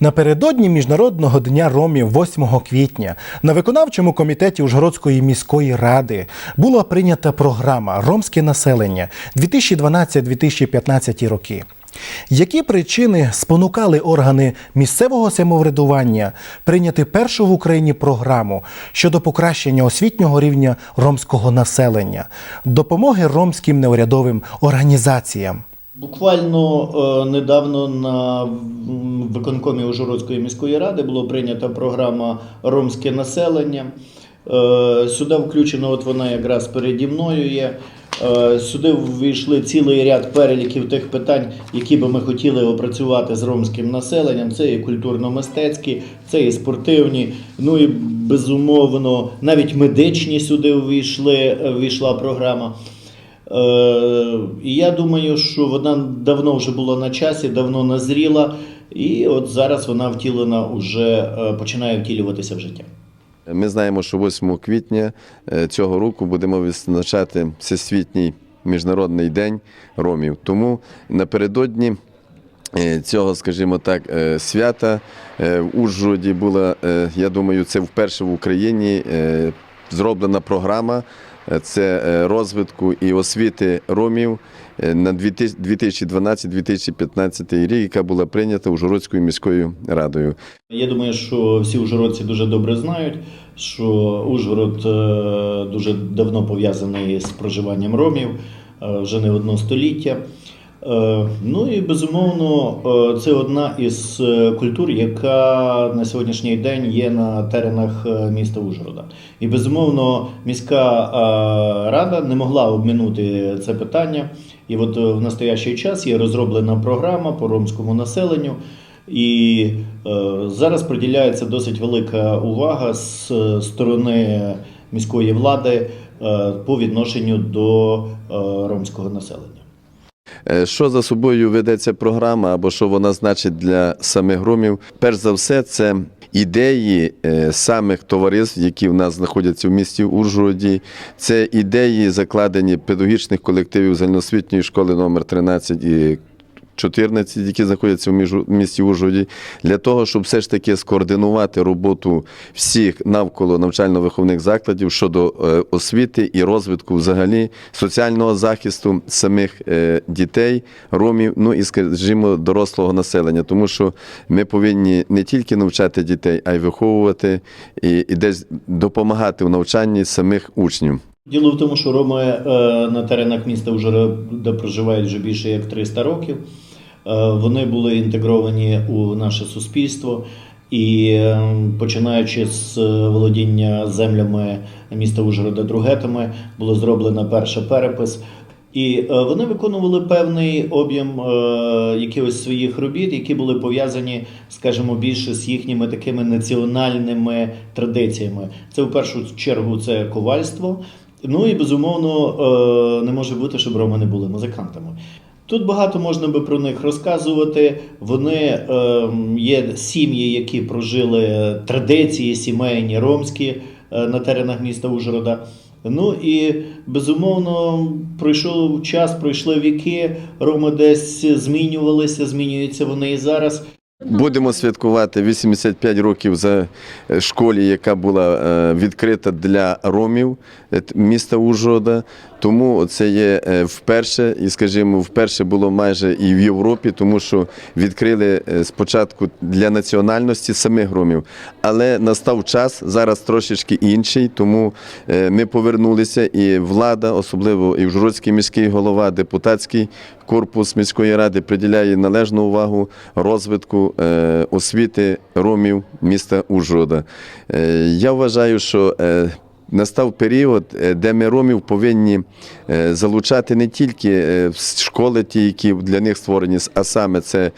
Напередодні Міжнародного дня ромів 8 квітня на виконавчому комітеті Ужгородської міської ради була прийнята програма Ромське населення 2012-2015 роки. Які причини спонукали органи місцевого самоврядування прийняти першу в Україні програму щодо покращення освітнього рівня ромського населення, допомоги ромським неурядовим організаціям? Буквально е, недавно на виконкомі Ужгородської міської ради було прийнята програма Ромське населення. Е, Сюди включено, от вона якраз переді мною є. Е, Сюди ввійшли цілий ряд переліків тих питань, які би ми хотіли опрацювати з ромським населенням. Це і культурно-мистецькі, це і спортивні. Ну і безумовно, навіть медичні сюди увійшли, ввійшла програма. Е, І я думаю, що вона давно вже була на часі, давно назріла, і от зараз вона втілена вже е, починає втілюватися в життя. Ми знаємо, що 8 квітня е, цього року будемо відзначати Всесвітній міжнародний день ромів. Тому напередодні цього, скажімо так, свята в Ужгороді була, я думаю, це вперше в Україні зроблена програма. Е, Це е, розвитку і освіти ромів е, на 2012-2015 рік, яка була прийнята Ужгородською міською радою. Я думаю, що всі ужгородці дуже добре знають, що Ужгород дуже давно пов'язаний з проживанням ромів, вже не одно століття. Е, Ну і безумовно, е, це одна із е, культур, яка на сьогоднішній день є на теренах міста Ужгорода. І безумовно, міська рада не могла обминути це питання. І от в настоящий час є розроблена програма по ромському населенню. І зараз приділяється досить велика увага з сторони міської влади по відношенню до ромського населення. Е, Що за собою ведеться програма, або що вона значить для самих громів? Перш за все, це ідеї е, самих товариств, які в нас знаходяться в місті Ужгороді. Це ідеї, закладені педагогічних колективів загальноосвітньої школи номер 13 і 14, які знаходяться в місті Ужгороді, для того, щоб все ж таки скоординувати роботу всіх навколо навчально-виховних закладів щодо е, освіти і розвитку взагалі соціального захисту самих е, дітей, ромів, ну і скажімо, дорослого населення, тому що ми повинні не тільки навчати дітей, а й виховувати і, і десь допомагати в навчанні самих учнів. Діло в тому, що роми е, на теренах міста Ужгорода проживають вже більше як 300 років. Е, Вони були інтегровані у наше суспільство. І е, починаючи з е, володіння землями міста Ужгорода Другетами, було зроблено перший перепис. І вони виконували певний об'єм якихось своїх робіт, які були пов'язані, скажімо, більше з їхніми такими національними традиціями. Це в першу чергу це ковальство. Ну і безумовно не може бути, щоб роми не були музикантами. Тут багато можна би про них розказувати. Вони е, є сім'ї, які прожили традиції сімейні ромські е, на теренах міста Ужгорода. Ну і безумовно пройшов час, пройшли віки. Роми десь змінювалися, змінюються вони і зараз. Будемо святкувати 85 років за е, школі, яка була е, відкрита для ромів е, міста Ужгорода. Тому це є вперше, і скажімо, вперше було майже і в Європі, тому що відкрили спочатку для національності самих ромів. Але настав час зараз трошечки інший, тому ми повернулися, і влада, особливо і Ужгородський міський голова, депутатський корпус міської ради приділяє належну увагу розвитку е, освіти ромів міста Ужгорода. Е, Я вважаю, що е, Настав період, е, де ми ромів повинні е, залучати не тільки е, в школи, ті, які для них створені, а саме це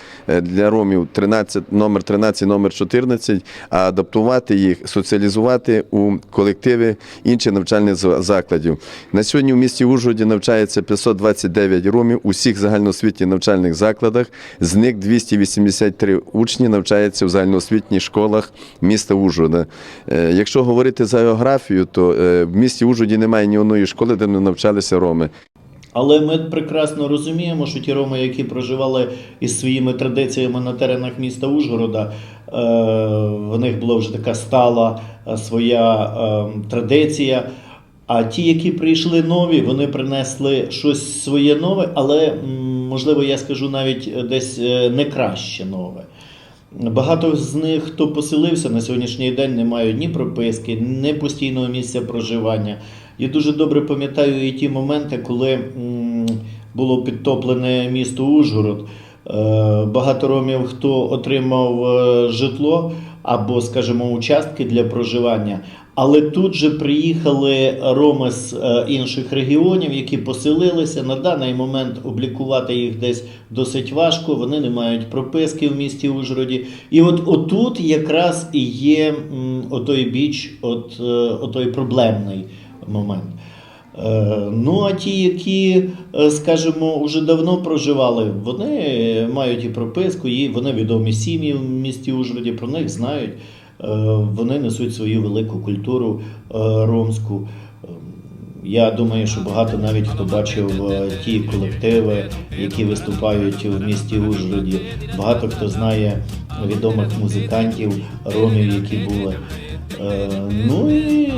для ромів 13, номер 13, номер 14, а адаптувати їх, соціалізувати у колективи інших навчальних закладів. На сьогодні в місті Ужгороді навчається 529 ромів у всіх загальноосвітніх навчальних закладах. З них 283 учні навчаються в загальноосвітніх школах міста Ужгорода. Якщо говорити за географію, то е, в місті Ужгороді немає ні одної школи, де не навчалися роми. Але ми прекрасно розуміємо, що ті роми, які проживали із своїми традиціями на теренах міста Ужгорода, е, в них була вже така стала е, своя традиція. А ті, які прийшли нові, вони принесли щось своє нове, але можливо, я скажу навіть десь не краще нове. Багато з них, хто поселився на сьогоднішній день, не мають ні прописки, ні постійного місця проживання. Я дуже добре пам'ятаю і ті моменти, коли було підтоплене місто Ужгород. Е, Багато ромів, хто отримав е, житло або, скажімо, участки для проживання. Але тут же приїхали роми з е, інших регіонів, які поселилися. На даний момент облікувати їх десь досить важко. Вони не мають прописки в місті Ужгороді. І от отут якраз і є отой біч, от, е, отой проблемний момент. Е, Ну, а ті, які, е, скажімо, вже давно проживали, вони мають і прописку, і вони відомі сім'ї в місті Ужгороді, про них знають. Е, Вони несуть свою велику культуру ромську. Е, Я думаю, що багато навіть хто бачив ті колективи, які виступають в місті Ужгороді. Багато хто знає відомих музикантів, ромів, які були. Ну і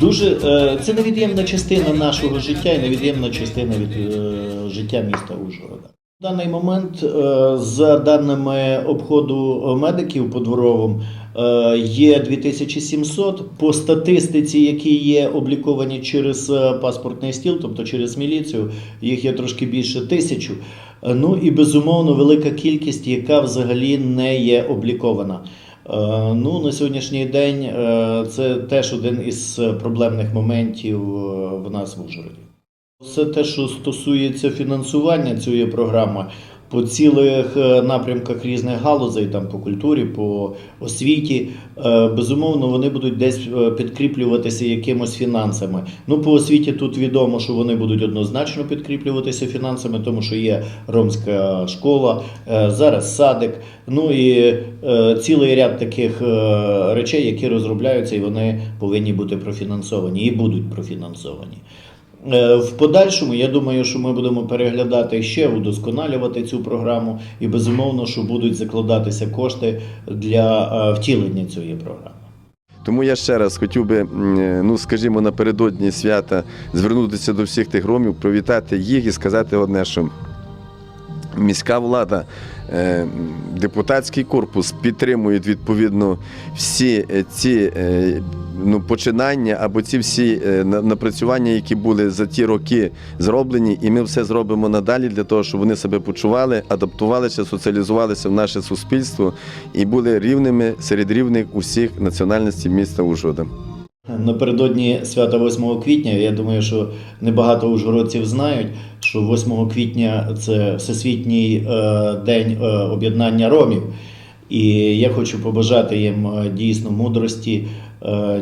Дуже е, це невід'ємна частина нашого життя і невід'ємна частина від е, життя міста Ужгорода. В даний момент, е, за даними обходу медиків по дворовим, е, є 2700. По статистиці, які є обліковані через паспортний стіл, тобто через міліцію, їх є трошки більше тисячу. Ну і безумовно велика кількість, яка взагалі не є облікована. Е, Ну, на сьогоднішній день е, це теж один із проблемних моментів е, в нас в Ужгороді. Все те, що стосується фінансування цієї програми по цілих е, напрямках різних галузей, там по культурі, по освіті, е, безумовно, вони будуть десь е, підкріплюватися якимось фінансами. Ну, по освіті тут відомо, що вони будуть однозначно підкріплюватися фінансами, тому що є ромська школа, зараз садик. Ну і цілий ряд таких речей, які розробляються, і вони повинні бути профінансовані і будуть профінансовані. Е, В подальшому я думаю, що ми будемо переглядати ще, удосконалювати цю програму, і безумовно, що будуть закладатися кошти для е, втілення цієї програми. Тому я ще раз хотів би, е, ну скажімо, напередодні свята звернутися до всіх тих ромів, привітати їх і сказати одне, що міська влада, е, депутатський корпус підтримують відповідно всі е, ці е, ну, починання або ці всі напрацювання, які були за ті роки зроблені, і ми все зробимо надалі для того, щоб вони себе почували, адаптувалися, соціалізувалися в наше суспільство і були рівними серед рівних усіх національностей міста Ужгорода. Напередодні свята 8 квітня, я думаю, що небагато ужгородців знають, що 8 квітня це Всесвітній е, день е, об'єднання ромів. І я хочу побажати їм е, дійсно мудрості,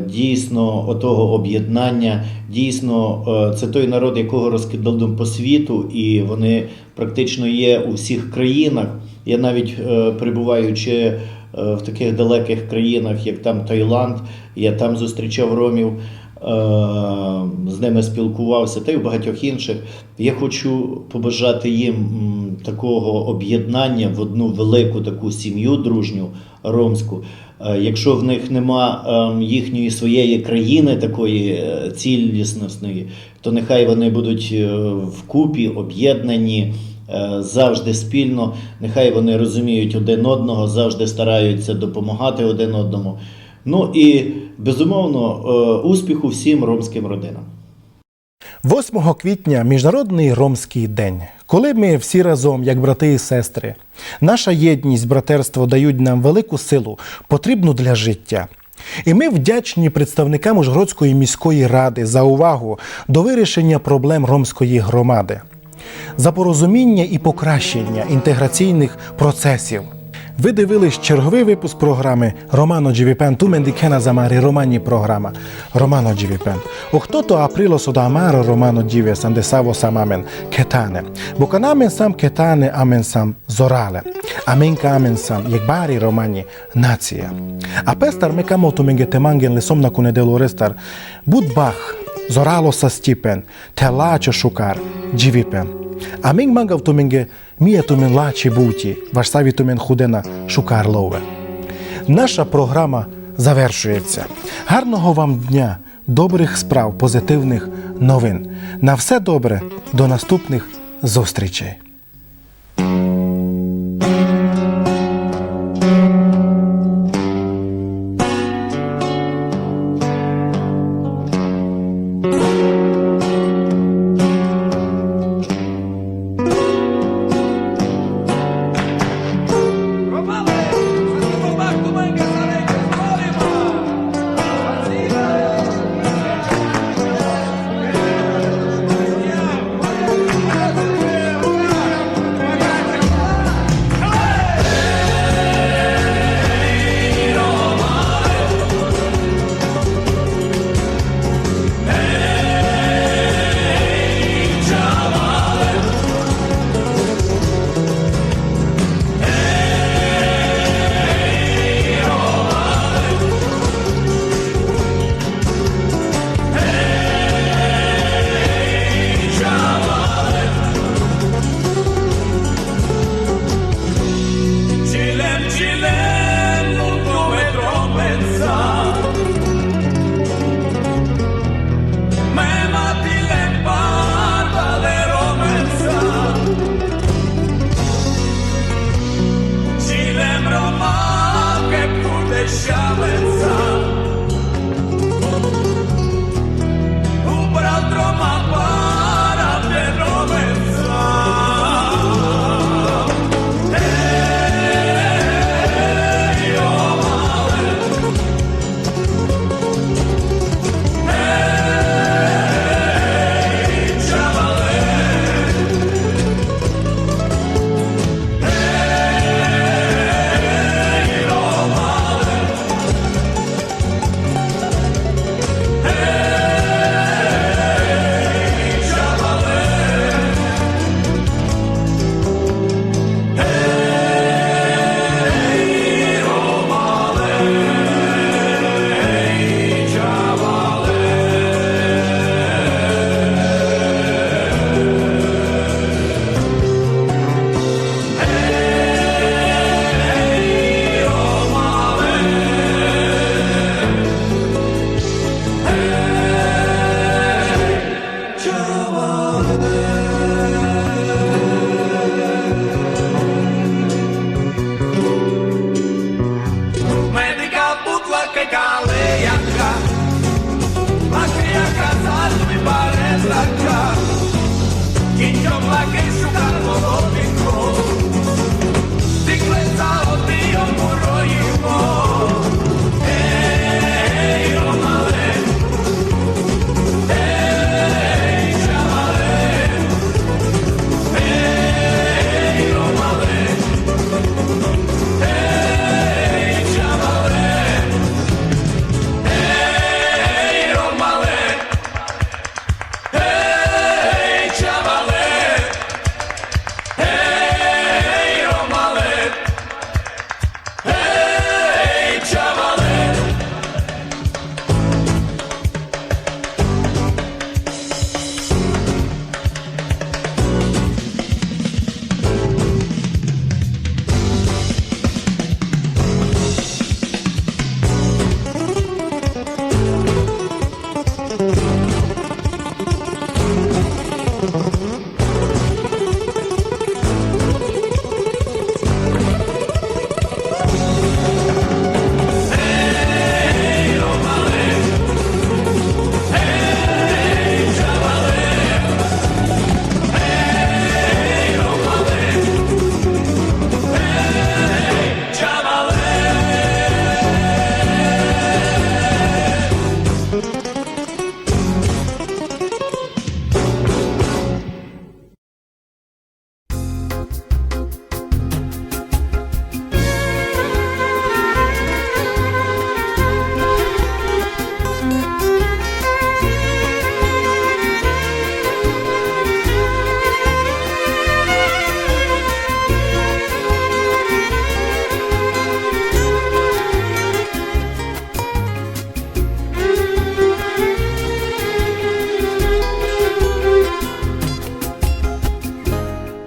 дійсно отого об'єднання. Дійсно, це той народ, якого розкидали по світу, і вони практично є у всіх країнах. Я навіть перебуваючи в таких далеких країнах, як там Таїланд, я там зустрічав ромів, е, з ними спілкувався, та й в багатьох інших. Я хочу побажати їм такого об'єднання в одну велику таку сім'ю дружню ромську. Е, Якщо в них нема ем, їхньої своєї країни, такої е, цілісності, то нехай вони будуть е, вкупі, об'єднані, е, завжди спільно. Нехай вони розуміють один одного, завжди стараються допомагати один одному. Ну і безумовно, е, успіху всім ромським родинам. 8 квітня Міжнародний ромський день. Коли ми всі разом, як брати і сестри, наша єдність, братерство дають нам велику силу, потрібну для життя. І ми вдячні представникам Ужгородської міської ради за увагу до вирішення проблем ромської громади, за порозуміння і покращення інтеграційних процесів. Ви дивились черговий випуск програми Романо Дживіпен Тумендікена Замарі Романі програма. Романо Дживіпен. У хто то априло сода амаро Романо Дживе сандесаво сам амен кетане. Боканамен сам кетане амен сам зорале. Аменка амен сам як барі романі нація. А пестар мекамо туменгете манген лесом на кунедело рестар. Будбах зоралоса стіпен, телачо шукар, джівіпен. А мін мангав тумінге, мія тумін лачі буті, ваш тумін худена шукар. Наша програма завершується. Гарного вам дня, добрих справ, позитивних новин. На все добре, до наступних зустрічей.